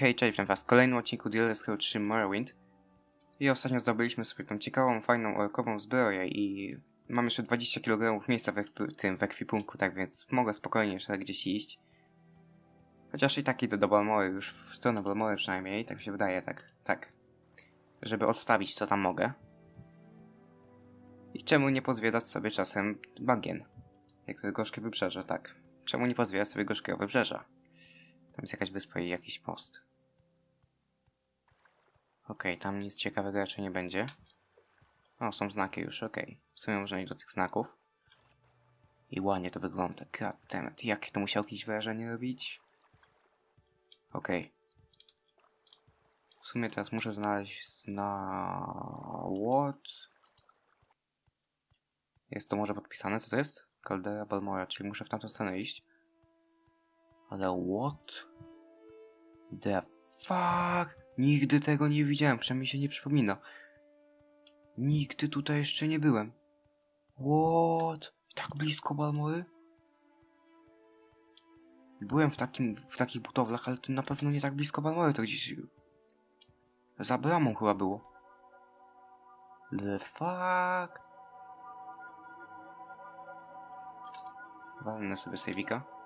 hej, cześć, witam was w kolejnym odcinku DLC 3 Morrowind. I ostatnio zdobyliśmy sobie tą ciekawą, fajną, orkową zbroję i mam jeszcze 20 kg miejsca w tym w ekwipunku, tak więc mogę spokojnie jeszcze gdzieś iść. Chociaż i tak idę do Balmory, już w stronę Balmory przynajmniej, tak się wydaje, tak, tak. Żeby odstawić co tam mogę. I czemu nie pozwiedzać sobie czasem bagien? Jak to gorzkie wybrzeże, tak. Czemu nie pozwiedzać sobie gorzkiego wybrzeża? Tam jest jakaś wyspa i jakiś most. Okej, tam nic ciekawego raczej nie będzie. O, są znaki już, okej. W sumie można iść do tych znaków. I ładnie to wygląda. Goddammit, jakie to musiał jakieś wrażenie robić? Okej. W sumie teraz muszę znaleźć na... What? Jest to może podpisane, co to jest? Caldera Balmora, czyli muszę w tamtą stronę iść. Ale what? The fuck? Nigdy tego nie widziałem, przynajmniej się nie przypomina. Nigdy tutaj jeszcze nie byłem. What? Tak blisko Balmory? Byłem w, takim, w takich budowlach, ale to na pewno nie tak blisko Balmory, to gdzieś... Za bramą chyba było. The fuck? Walnę sobie sejwika.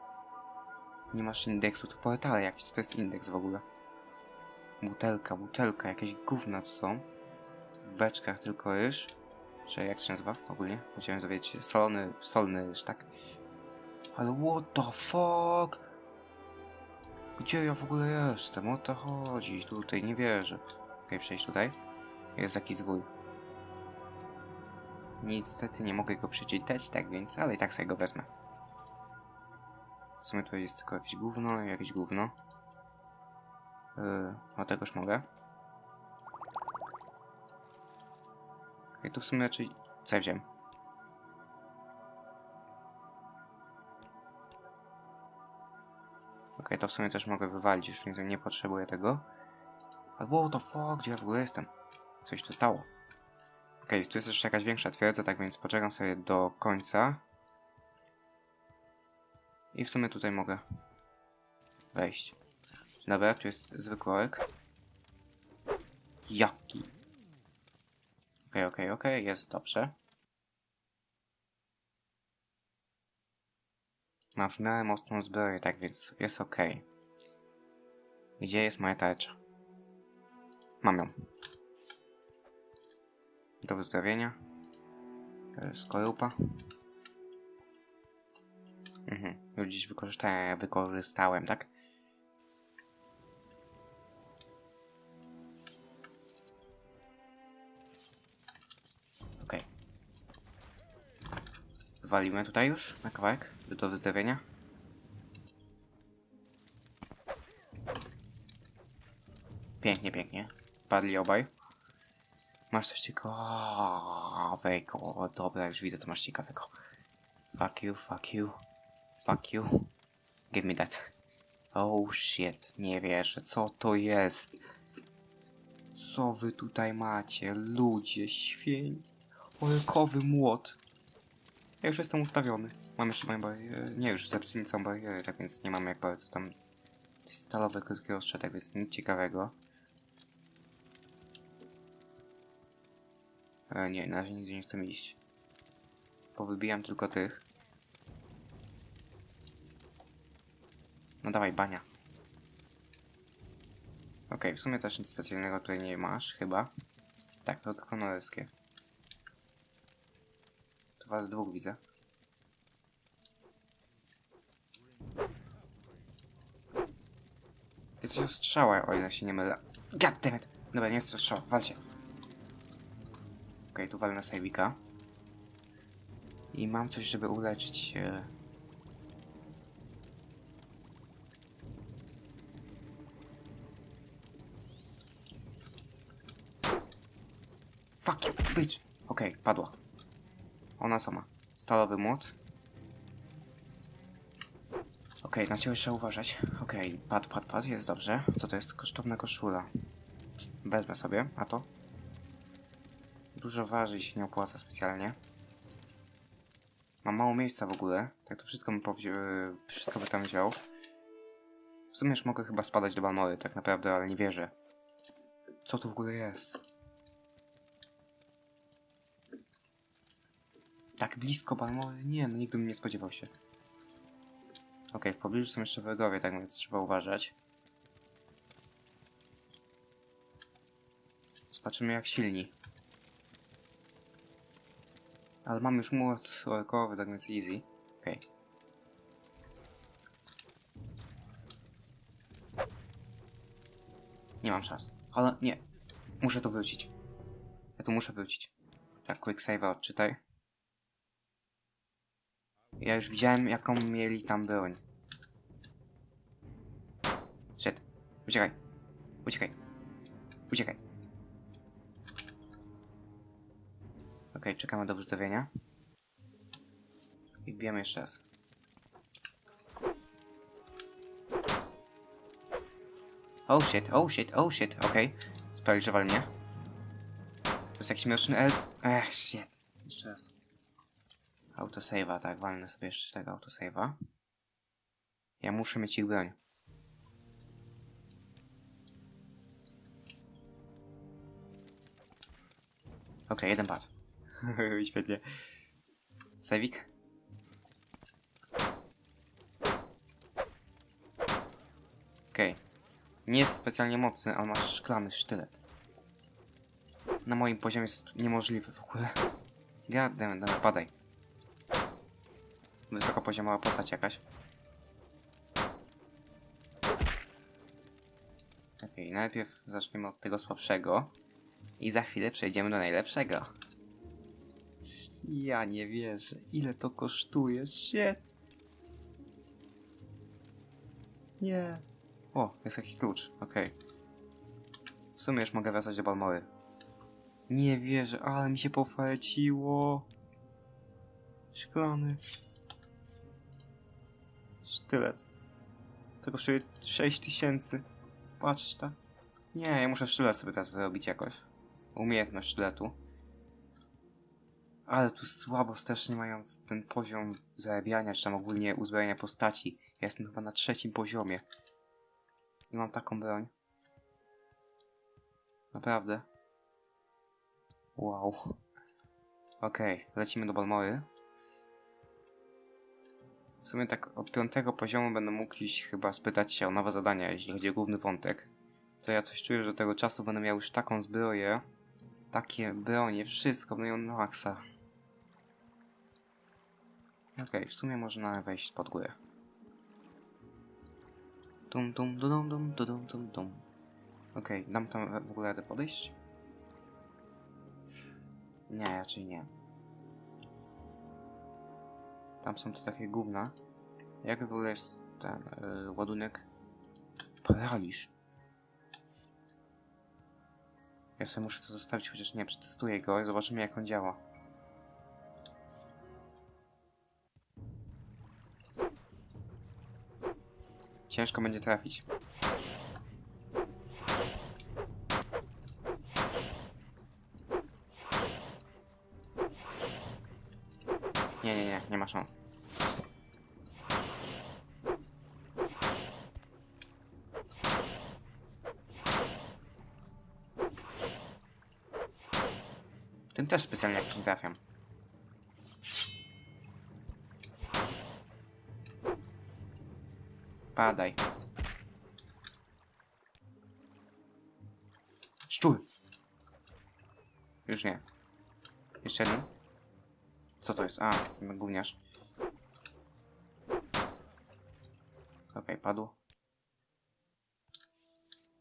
Nie masz indeksu, to portale jakieś. Co to jest indeks w ogóle? Butelka, butelka, jakieś gówna to są. W beczkach tylko ryż. Czy jak się nazywa ogólnie? Chciałem dowiedzieć. Solony, solny ryż, tak? Ale what the fuck? Gdzie ja w ogóle jestem? O to chodzi. Tutaj nie wierzę. Okej, przejść tutaj. Jest jakiś zwój. Niestety nie mogę go przeczytać, tak więc, ale i tak sobie go wezmę. W sumie tutaj jest tylko jakieś gówno i jakieś gówno. Yy, o tegoż mogę. Okay, tu w sumie raczej... Co ja wziąłem? Okej, okay, to w sumie też mogę wywalić, już nie, nie potrzebuję tego. What the fuck, gdzie ja w ogóle jestem? Coś tu stało. Okej, okay, tu jest jeszcze jakaś większa twierdza, tak więc poczekam sobie do końca. I w sumie tutaj mogę wejść. Dobra, tu jest zwykły orek. Jaki? Okej, okay, okej, okay, okej, okay, jest dobrze. Mam w miarę mocną zbroję, tak więc jest. Okay. Gdzie jest moja tarcza? Mam ją. Do wyzdrowienia. Skorupa. Mhm. Już dziś wykorzystałem, wykorzystałem, tak? Okej. Okay. Walimy tutaj już na kawałek do, do wyzdrowienia. Pięknie, pięknie. Padli obaj. Masz coś ciekawego. Dobra, już widzę co masz ciekawego. Fuck you, fuck you. Fuck you. Give me that. Oh shit, nie wierzę. Co to jest? Co wy tutaj macie? Ludzie święci. Orkowy młot. Ja już jestem ustawiony. Mam jeszcze moją barierę. Nie, już zepsułem całą barierę, tak więc nie mam jak bardzo tam... To jest stalowe krótkie tak więc nic ciekawego. E, nie, na razie nigdzie nie chcę iść. Powybijam tylko tych. No dawaj, bania. Okej, okay, w sumie też nic specjalnego tutaj nie masz, chyba. Tak, to tylko norweskie. Tu was dwóch widzę. Jest coś strzała, o ile się nie mylę. Goddammit! Dobra, nie jest to strzała, walcie. Okej, okay, tu walę na Sajwika. I mam coś, żeby uleczyć się. Bitch! Okej, okay, padła. Ona sama. Stalowy młot. Okej, okay, na ciebie trzeba uważać. Okej, okay, pad, pad, pad, jest dobrze. Co to jest? Kosztowna koszula. Wezmę sobie, a to? Dużo waży się nie opłaca specjalnie. Mam mało miejsca w ogóle. Tak to wszystko powziął, wszystko by tam wziął. W sumie już mogę chyba spadać do Balmory, tak naprawdę, ale nie wierzę. Co tu w ogóle jest? Tak blisko Balmory? Nie, no nigdy bym nie spodziewał się. Okej, w pobliżu są jeszcze wrogowie, tak więc trzeba uważać. Zobaczymy jak silni. Ale mam już młot orkowy, tak więc easy. Okej. Nie mam szans. Ale nie. Muszę to wrócić. Ja tu muszę wrócić. Tak, quick save odczytaj. Ja już widziałem jaką mieli tam broń. Shit. Uciekaj. Uciekaj. Uciekaj. Okej, czekamy do wystawienia. I wbijamy jeszcze raz. Oh shit, oh shit, oh shit, okej. Okay. Sparaliżował mnie. To jest jakiś mroczny elf. Ech, shit. Jeszcze raz. Autosave'a, tak, walnę sobie jeszcze tego autosave'a. Ja muszę mieć ich broń. Okay, jeden pad. Świetnie. Sewik? Okej. Okay. Nie jest specjalnie mocny, ale masz szklany sztylet. Na moim poziomie jest niemożliwy w ogóle. Goddammit, dobra, padaj. Wysokopoziomowa postać jakaś. Okay, najpierw zaczniemy od tego słabszego. I za chwilę przejdziemy do najlepszego. Ja nie wierzę. Ile to kosztuje? Shit. Nie. O, jest jakiś klucz. Okej. Okay. W sumie już mogę wracać do Balmory. Nie wierzę, ale mi się pofaleciło. Szklany. Sztylet. To kosztuje 6000. Patrz ta. Nie, ja muszę sztylet sobie teraz wyrobić jakoś. Umiejętność sztyletu. Ale tu słabo strasznie mają ten poziom zarabiania, czy tam ogólnie uzbrojenia postaci. Ja jestem chyba na trzecim poziomie. I mam taką broń. Naprawdę. Wow. Okej, okay, lecimy do Balmory. W sumie tak od piątego poziomu będę mógł iść chyba spytać się o nowe zadania, jeśli chodzi o główny wątek. To ja coś czuję, że tego czasu będę miał już taką zbroję, takie bronie, wszystko będą na maksa. Okej, okay, w sumie można wejść pod górę. Dum dum dum dum dum dum dum. Okej, okay, dam tam w ogóle radę podejść? Nie, raczej nie. Tam są te takie gówna. Jak w ogóle jest ten yy, ładunek? Paraliż. Ja sobie muszę to zostawić, chociaż nie, przetestuję go i zobaczymy jak on działa. Ciężko będzie trafić. Nie, nie, nie, nie ma szans. Tym też specjalnie jak trafiam. Padaj. Szczur! Już nie. Jeszcze jeden. Co to jest? A, ten gówniarz. Okej, okay, padł.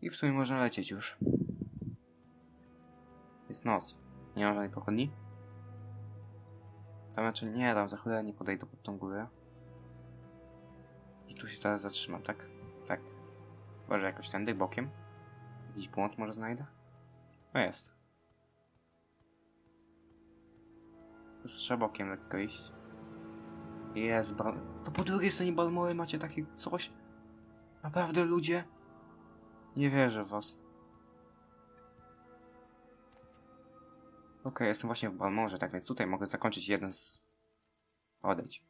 I w sumie można lecieć już. Jest noc. Nie ma żadnej pochodni? Tam znaczy nie, tam za cholerę nie podejdę pod tą górę. I tu się teraz zatrzymam, tak? Tak. Może jakoś tędy, bokiem? Jakiś błąd może znajdę? No jest. Trzeba bokiem lekko iść. Jest, bal... To po drugiej stronie Balmory macie takie coś? Naprawdę, ludzie? Nie wierzę w was. Okej, okay, jestem właśnie w Balmorze, tak więc tutaj mogę zakończyć jeden z... Odejdź.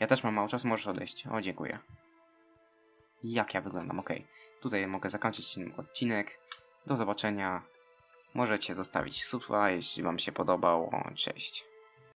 Ja też mam mało czasu, możesz odejść. O, dziękuję. jak ja wyglądam. Ok, tutaj mogę zakończyć ten odcinek. Do zobaczenia. Możecie zostawić suba, jeśli Wam się podobało. Cześć.